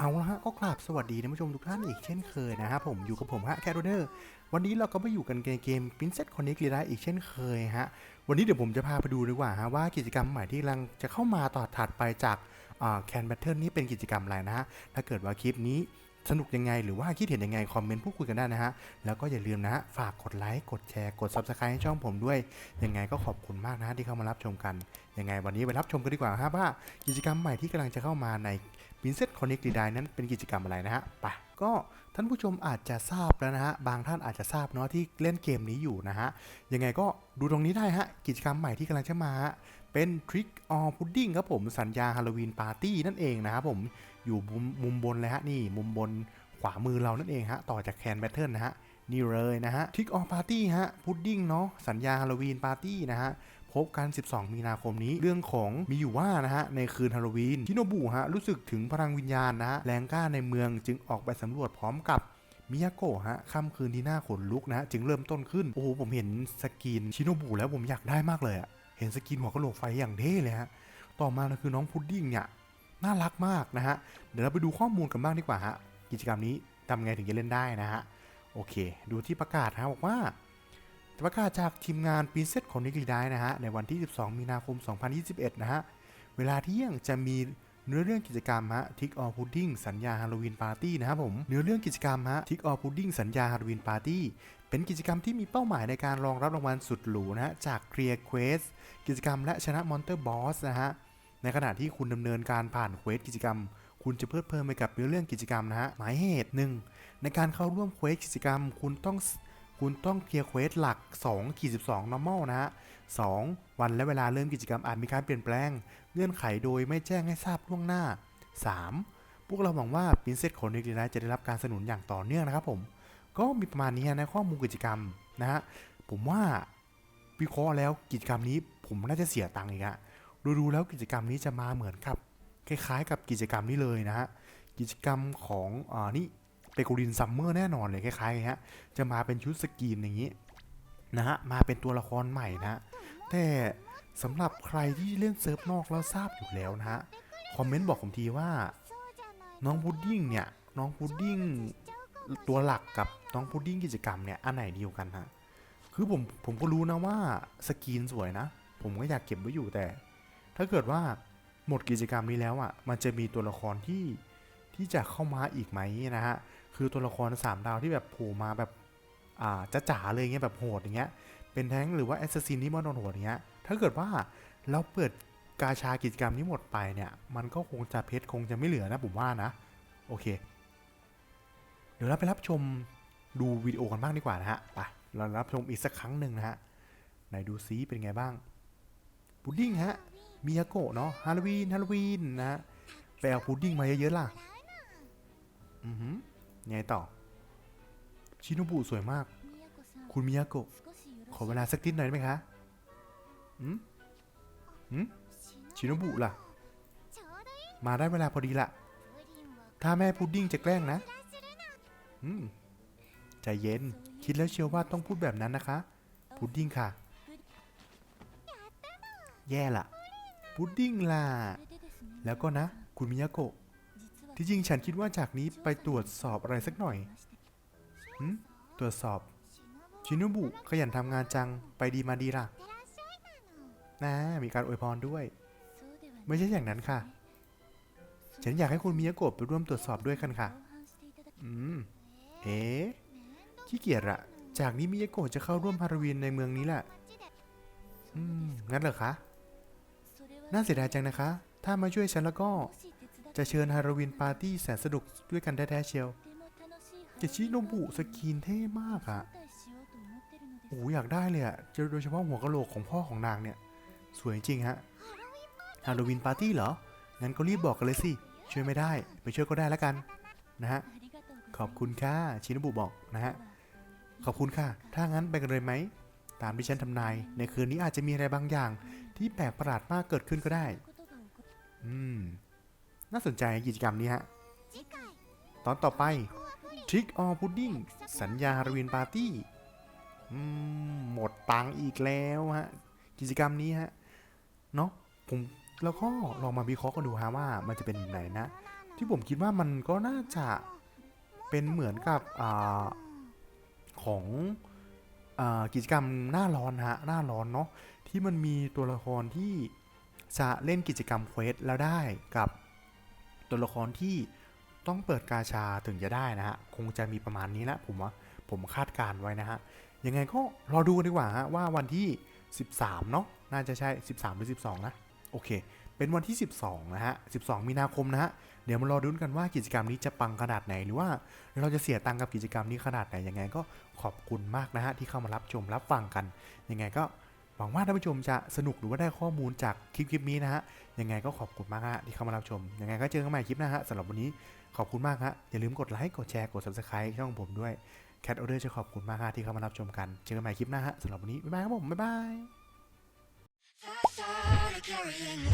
เอาละฮะก็กราบสวัสดีท่านผู้ชมทุกท่านอีกเช่นเคยนะครับผมอยู่กับผมฮะแคโรเดอร์วันนี้เราก็มาอยู่กันในเกม Princess Connect ลีลาอีกเช่นเคยฮะวันนี้เดี๋ยวผมจะพาไปดูดีกว่าฮะว่ากิจกรรมใหม่ที่กำลังจะเข้ามาต่อถัดไปจากแคนแบทเทิลนี้เป็นกิจกรรมอะไรนะฮะถ้าเกิดว่าคลิปนี้ สนุกยังไง หรือว่าคิดเห็นยังไง คอมเมนต์พูดคุยกันได้นะฮะ แล้วก็อย่าลืมนะ ฝากกดไลค์กดแชร์กด Subscribe ให้ช่องผมด้วย ยังไงก็ขอบคุณมากนะที่เข้ามารับชมกัน ยังไงวันนี้ไปรับชมกันดีกว่าครับว่ากิจกรรมใหม่ที่กำลังจะเข้ามาใน Princess Connect ดีไนั้นเป็นกิจกรรมอะไรนะฮะไป ก็ท่านผู้ชมอาจจะทราบแล้วนะฮะ บางท่านอาจจะทราบเนาะที่เล่นเกมนี้อยู่นะฮะ ยังไงก็ดูตรงนี้ได้ฮะ กิจกรรมใหม่ที่กำลังจะมาเป็น Trick or Pudding ครับผมสัญญาฮาโลวีนปาร์ตี้นั่นเองนะครับผมอยู่มุมบนเลยฮะนี่มุมบนขวามือเรานั่นเองฮะ ต่อจากแคนแบทเทิลนะฮะนี่เลยนะฮะ Trick or Party ฮะพุดดิ้งเนาะสัญญาฮาโลวีนปาร์ตี้นะฮะ พบกัน 12 มีนาคมนี้ เรื่องของมีอยู่ว่านะฮะในคืนฮาโลวีนชิโนบุฮะรู้สึกถึงพลังวิญญาณนะฮะแรงกล้าในเมืองจึงออกไปสำรวจพร้อมกับมิยาโกะฮะค่ำคืนที่น่าขนลุกนะฮะจึงเริ่มต้นขึ้น โอ้โหผมเห็นสกินชิโนบุแล้วผมอยากได้มากเลยอะเห็นสกินหัวกะโหลกไฟอย่างเท่เลยฮะต่อมานะคือน้องพุดดิ้งเนี่ยน่ารักมากนะฮะเดี๋ยวเราไปดูข้อมูลกันบ้างดีกว่าฮะกิจกรรมนี้ทำไงถึงจะเล่นได้นะฮะโอเค ดูที่ประกาศฮะบอกว่า ประกาศจากทีมงาน Princess Connect ได้นะฮะในวันที่ 12 มีนาคม 2021 นะฮะ เวลาเที่ยงจะมีเนื้อเรื่องกิจกรรมฮะ Tick or Pudding สัญญาฮาโลวีนปาร์ตี้นะครับผมเนื้อเรื่องกิจกรรมฮะ Tick or Pudding สัญญาฮาโลวีนปาร์ตี้เป็นกิจกรรมที่มีเป้าหมายในการรองรับรางวัลสุดหรูนะฮะจาก Clear Quest กิจกรรมและชนะมอนเตอร์บอสนะฮะในขณะที่คุณดำเนินการผ่านเควสกิจกรรม คุณจะเพิ่มเพิ่มไปกับเนื้อเรื่องกิจกรรมนะฮะหมายเหตุหนึ่งในการเข้าร่วมเควสกิจกรรม คุณต้อง คุณต้องเคลียร์เควสหลัก2ขีด12 normal นะฮะ 2. วันและเวลาเริ่มกิจกรรมอาจมีการเปลี่ยนแปลง เงื่อนไขโดยไม่แจ้งให้ทราบล่วงหน้า 3. พวกเราหวังว่า Princess c o n n e c t จะได้รับการสนับสนุนอย่างต่อเนื่องนะครับผม ก็มีประมาณนี้นะข้อมูลกิจกรรมนะฮะ ผมว่าวิเคราะห์แล้วกิจกรรมนี้ผมน่าจะเสียตังค์อีกอะดูๆแล้วกิจกรรมนี้จะมาเหมือนกับ คล้ายๆ กับกิจกรรมนี้เลยนะฮะ กิจกรรมของอ่านี่ เปโกลินซัมเมอร์แน่นอนเลยคล้ายๆกันฮะจะมาเป็นชุดสกีนอย่างนี้นะฮะมาเป็นตัวละครใหม่นะฮะแต่สำหรับใครที่เล่นเซิร์ฟนอกแล้วทราบอยู่แล้วนะฮะคอมเมนต์บอกผมทีว่า น้องพุดดิ้งเนี่ยน้องพุดดิ้งตัวหลักกับน้องพุดดิ้งกิจกรรมเนี่ยอันไหนดีกว่ากันฮะคือผมผมก็รู้นะว่าสกีนสวยนะ ผมก็อยากเก็บไว้อยู่แต่ ถ้าเกิดว่าหมดกิจกรรมนี้แล้วอะมันจะมีตัวละครที่ที่จะเข้ามาอีกไหมนะฮะ คือตัวละครสามดาวที่แบบโผล่มาแบบอ่าจะจ๋าเลยเงี้ยแบบโหดอย่างเงี้ยเป็นแท้งหรือว่าแอสซัสซินที่มันโหดอย่างเงี้ยถ้าเกิดว่าเราเปิดกาชากิจกรรมนี้หมดไปเนี่ยมันก็คงจะเพชรคงจะไม่เหลือนะผมว่านะโอเค เดี๋ยวเราไปรับชมดูวิดีโอกันบ้างดีกว่านะฮะไปเรารับชมอีกสักครั้งหนึ่งนะฮะไหนดูซิเป็นไงบ้างพุดดิ้งฮะมิยาโกะเนาะฮาโลวีนฮาโลวีนนะฮะไปเอาพุดดิ้งมาเยอะๆล่ะ อือหือ ไงต่อ ชิโนบุสวยมาก คุณมิยาโกะ ขอเวลาสักนิดหน่อยได้ไหมคะอืมอืมชิโนบุล่ะ มาได้เวลาพอดีละ ถ้าแม่พุดดิ้งจะแกล้งนะ อืม ใจเย็น คิดแล้วเชียวว่าต้องพูดแบบนั้นนะคะ พุดดิ้งค่ะ แย่ละพุดดิ้งล่ะ แล้วก็นะ คุณมิยาโกะ ที่จริงฉันคิดว่าจากนี้ไปตรวจสอบอะไรสักหน่อยหืมตรวจสอบ ชินุบุขยันทำงานจัง ไปดีมาดีล่ะ นะ มีการอวยพรด้วย ไม่ใช่อย่างนั้นค่ะ ฉันอยากให้คุณมิยาโกะไปร่วมตรวจสอบด้วยกันค่ะ อืม เอ๊ขี้เกียจอะจากนี้มิยาโกะจะเข้าร่วมฮาโลวีนในเมืองนี้แหละ อืม งั้นเหรอคะ น่าเสียดายจังนะคะ ถ้ามาช่วยฉันแล้วก็ จะเชิญฮาโลวีนปาร์ตี้แสนสนุกด้วยกันแท้ๆเชียวจะชิโนบุสกินเท่มากอะโอ้อยากได้เลยอะจอโดยเฉพาะหัวกะโหลกของพ่อของนางเนี่ย สวยจริงฮะ ฮาโลวีนปาร์ตี้เหรอ งั้นก็รีบบอกกันเลยสิ ช่วยไม่ได้ ไปช่วยก็ได้แล้วกัน นะฮะ ขอบคุณค่ะ ชินบุบอกนะฮะ ขอบคุณค่ะ ถ้างั้นไปกันเลยไหม ตามที่ฉันทำนาย ในคืนนี้อาจจะมีอะไรบางอย่าง ที่แปลกประหลาดมากเกิดขึ้นก็ได้ อืม น่าสนใจกิจกรรมนี้ฮะ ตอนต่อไป Trick or Pudding สัญญาฮาโลวีนปาร์ตี้อืมหมดตังค์อีกแล้วฮะ กิจกรรมนี้ฮะ เนาะผมแล้วก็ลองมาวิเคราะห์กันดูฮะว่ามันจะเป็นแบบไหนนะ ที่ผมคิดว่ามันก็น่าจะเป็นเหมือนกับอาของอากิจกรรมหน้าร้อนฮะหน้าร้อนเนาะที่มันมีตัวละครที่จะเล่นกิจกรรมเควสแล้วได้กับ ตัวละครที่ต้องเปิดกาชาถึงจะได้นะฮะ คงจะมีประมาณนี้ละผมว่าผมคาดการไว้นะฮะ ยังไงก็รอดูกันดีกว่าฮะว่าวันที่ 13 เนาะน่าจะใช่ 13 หรือ 12 นะ โอเค เป็นวันที่ 12 นะฮะ 12 มีนาคมนะฮะ เดี๋ยวมารอดุนกันว่ากิจกรรมนี้จะปังขนาดไหนหรือว่าเราจะเสียตังค์กับกิจกรรมนี้ขนาดไหนยังไงก็ขอบคุณมากนะฮะที่เข้ามารับชมรับฟังกันยังไงก็ หวังว่าท่านผู้ชมจะสนุกหรือว่าได้ข้อมูลจากคลิปคลิปนี้นะฮะ ยังไงก็ขอบคุณมากฮะที่เข้ามารับชม ยังไงก็เจอกันใหม่คลิปหน้าฮะสำหรับวันนี้ขอบคุณมากฮะ อย่าลืมกดไลค์ กดแชร์ กด subscribe ช่องผมด้วยแคทออเดอร์จะขอบคุณมากฮะที่เข้ามารับชมกัน เจอกันใหม่คลิปหน้าฮะสำหรับวันนี้บ๊ายบายครับผมบ๊ายบาย